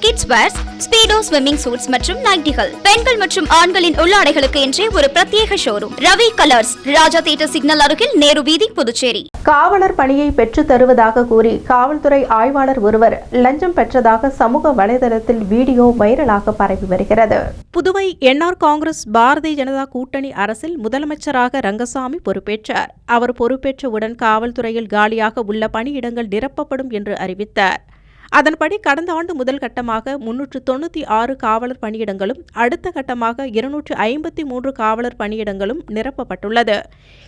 kids wears Speedo swimming suits மற்றும் நைட்டிகள் பெண்கள் மற்றும் ஆண்களின் உள்ளாடைகளுக்கு என்றே ஒரு பிரத்யேக showroom Ravi colours Raja theatre signal அருகில் நேரு வீதி புதுச்சேரி. காவலர் பணியை பெற்றுத் தருவதாக கூறி காவல்துறை ஆய்வாளர் ஒருவர் லஞ்சம் பெற்றதாக சமூக வலைதளத்தில் வீடியோ வைரலாக பரவி வருகிறது. புதுவை என்ஆர் காங்கிரஸ் பாரதிய ஜனதா கூட்டணி அரசில் முதலமைச்சராக ரங்கசாமி பொறுப்பேற்றார். அவர் பொறுப்பேற்றவுடன் காவல்துறையில் காலியாக உள்ள பணியிடங்கள் நிரப்பப்படும் என்று அறிவித்தார். அதன்படி கடந்த ஆண்டு முதல் கட்டமாக முன்னூற்று தொண்ணூற்றி ஆறு காவலர் பணியிடங்களும் அடுத்த கட்டமாக இருநூற்று ஐம்பத்தி மூன்று காவலர் பணியிடங்களும் நிரப்பப்பட்டுள்ளது.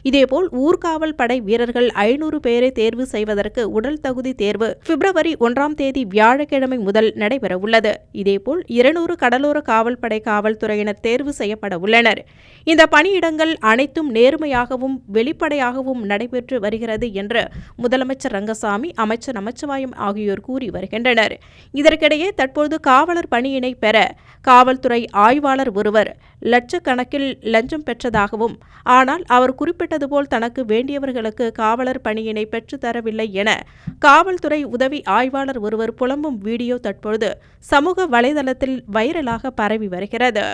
இதேபோல் ஊர்காவல் படை வீரர்கள் ஐநூறு பேரை தேர்வு செய்வதற்கு உடல் தகுதி தேர்வு பிப்ரவரி ஒன்றாம் தேதி வியாழக்கிழமை முதல் நடைபெறவுள்ளது. இதேபோல் இருநூறு கடலோர காவல்படை காவல்துறையினர் தேர்வு செய்யப்பட உள்ளனர். இந்த பணியிடங்கள் அனைத்தும் நேர்மையாகவும் வெளிப்படையாகவும் நடைபெற்று வருகிறது என்று முதலமைச்சர் ரங்கசாமி அமைச்சர் நமச்சிவாயம் ஆகியோர் கூறி வருகின்றனர் இதற்கிடையே தற்போது காவலர் பணியினை பெற காவல்துறை ஆய்வாளர் ஒருவர் லட்சக்கணக்கில் லஞ்சம் பெற்றதாகவும் ஆனால் அவர் குறிப்பிட்டது போல் தனக்கு வேண்டியவர்களுக்கு காவலர் பணியினை பெற்றுத்தரவில்லை என காவல்துறை உதவி ஆய்வாளர் ஒருவர் புலம்பும் வீடியோ தற்பொழுது சமூக வலைதளத்தில் வைரலாக பரவி வருகிறது.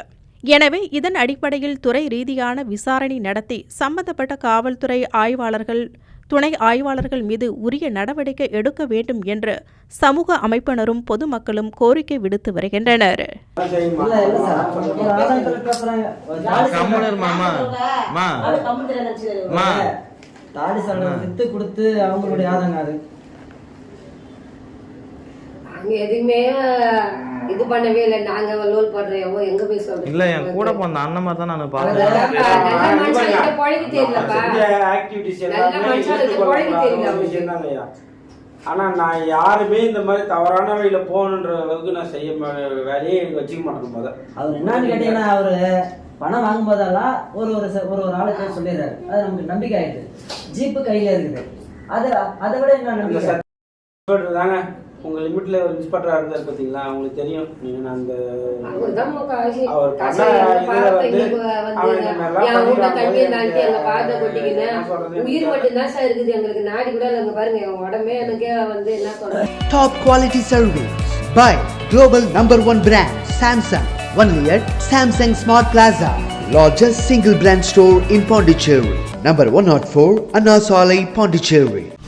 எனவே இதன் அடிப்படையில் துறை ரீதியான விசாரணை நடத்தி சம்பந்தப்பட்ட காவல்துறை ஆய்வாளர்கள் துணை ஆய்வாளர்கள் மீது உரிய நடவடிக்கை எடுக்க வேண்டும் என்று சமூக அமைப்பினரும் பொதுமக்களும் கோரிக்கை விடுத்து வருகின்றனர். அவங்களுடைய எதுவுமே இது பண்ணவே இல்லை. நாங்க லோல் பண்றோம் எங்க போய் சொல்றோம் இல்ல என் கூட பிறந்த அண்ணன் மாதிரி தான் நான் அதான்ப்பா, நல்ல மனுஷனுக்கு பழகி தெரியலப்பா. ஆக்டிவிட்டிஸ் ஆனா நான் யாருமே இந்த மாதிரி தவறான வழியில போகணுன்ற அளவுக்கு நான் செய்ய வேலையே எனக்கு வச்சுக்க மாட்டேன் முத. அவர் என்னன்னு கேட்டீங்கன்னா அவரு பணம் வாங்கும் போதெல்லாம் ஒரு ஒரு ஒரு ஒரு ஆளு பேர் சொல்லிடுறாரு. அது நமக்கு நம்பிக்கை ஆயிடுது. ஜீப்பு கையில இருக்குது. அது அதை விட என்ன நம்பிக்கை? தாங்க. உங்க லிமிட்ல ஒரு இன்ஸ்பெக்டரா இருந்தாரு பாத்தீங்களா? அவங்களுக்கு தெரியும். நீங்க நான் அந்த அவர் காசு பண்ண எல்லாம் இதுல பார்த்து வந்து இங்க வந்து அவன் இந்த மாதிரிலாம் என் வீட்டுல பண்ணிடுவான் தண்ணி போது இருந்தாண்டி எங்க பாதை எனக்கு கொட்டிக்கின்னு என்ன சொல்றது? உயிர் எனக்கு மட்டும்தான் சார் இருக்குது. எங்களுக்கு நாடி கூட இல்லைங்க பாருங்க. என்